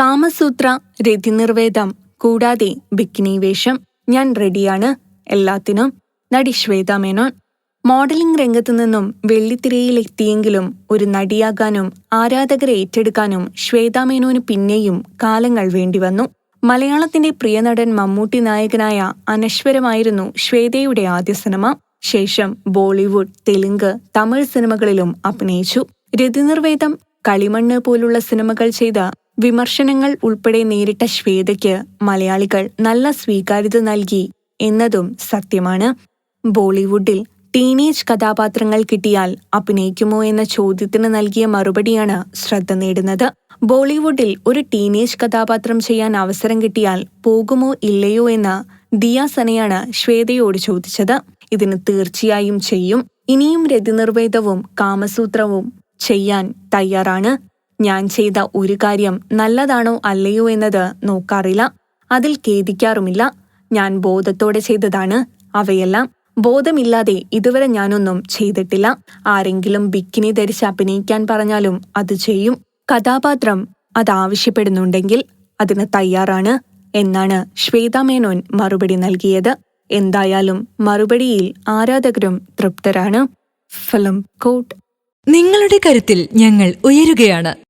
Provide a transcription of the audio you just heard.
കാമസൂത്ര രതിനിർവേദം കൂടാതെ ബിക്കിനി വേഷം. ഞാൻ റെഡിയാണ്. എല്ലാത്തിനും നടി ശ്വേത മേനോൻ. മോഡലിംഗ് രംഗത്തു നിന്നും വെള്ളിത്തിരയിലെത്തിയെങ്കിലും ഒരു നടിയാകാനും ആരാധകരെ ഏറ്റെടുക്കാനും ശ്വേതാമേനോന് പിന്നെയും കാലങ്ങൾ വേണ്ടിവന്നു. മലയാളത്തിന്റെ പ്രിയ നടൻ മമ്മൂട്ടി നായകനായ അനശ്വരമായിരുന്നു ശ്വേതയുടെ ആദ്യ സിനിമ. ശേഷം ബോളിവുഡ് തെലുങ്ക് തമിഴ് സിനിമകളിലും അഭിനയിച്ചു. രതിനിർവേദം കളിമണ്ണ് പോലുള്ള സിനിമകൾ ചെയ്ത വിമർശനങ്ങൾ ഉൾപ്പെടെ നേരിട്ട ശ്വേതയ്ക്ക് മലയാളികൾ നല്ല സ്വീകാര്യത നൽകി എന്നതും സത്യമാണ്. ബോളിവുഡിൽ ടീനേജ് കഥാപാത്രങ്ങൾ കിട്ടിയാൽ അഭിനയിക്കുമോ എന്ന ചോദ്യത്തിന് നൽകിയ മറുപടിയാണ് ശ്രദ്ധ നേടുന്നത്. ബോളിവുഡിൽ ഒരു ടീനേജ് കഥാപാത്രം ചെയ്യാൻ അവസരം കിട്ടിയാൽ പോകുമോ ഇല്ലയോ എന്ന് ദിയ സനയാണ് ശ്വേതയോട് ചോദിച്ചത്. ഇതിന് തീർച്ചയായും ചെയ്യും. ഇനിയും രതിനിർവേദവും കാമസൂത്രവും ചെയ്യാൻ തയ്യാറാണ്. ഞാൻ ചെയ്ത ഒരു കാര്യം നല്ലതാണോ അല്ലയോ എന്നത് നോക്കാറില്ല. അതിൽ ഖേദിക്കാറുമില്ല. ഞാൻ ബോധത്തോടെ ചെയ്തതാണ് അവയെല്ലാം. ബോധമില്ലാതെ ഇതുവരെ ഞാനൊന്നും ചെയ്തിട്ടില്ല. ആരെങ്കിലും ബിക്കിനി ധരിച്ച് അഭിനയിക്കാൻ പറഞ്ഞാലും അത് ചെയ്യും. കഥാപാത്രം അതാവശ്യപ്പെടുന്നുണ്ടെങ്കിൽ അതിന് തയ്യാറാണ് എന്നാണ് ശ്വേതാ മേനോൻ മറുപടി നൽകിയത്. എന്തായാലും മറുപടിയിൽ ആരാധകരും തൃപ്തരാണ്. ഫിലിം കോട്ട് നിങ്ങളുടെ കരുത്തിൽ ഞങ്ങൾ ഉയരുകയാണ്.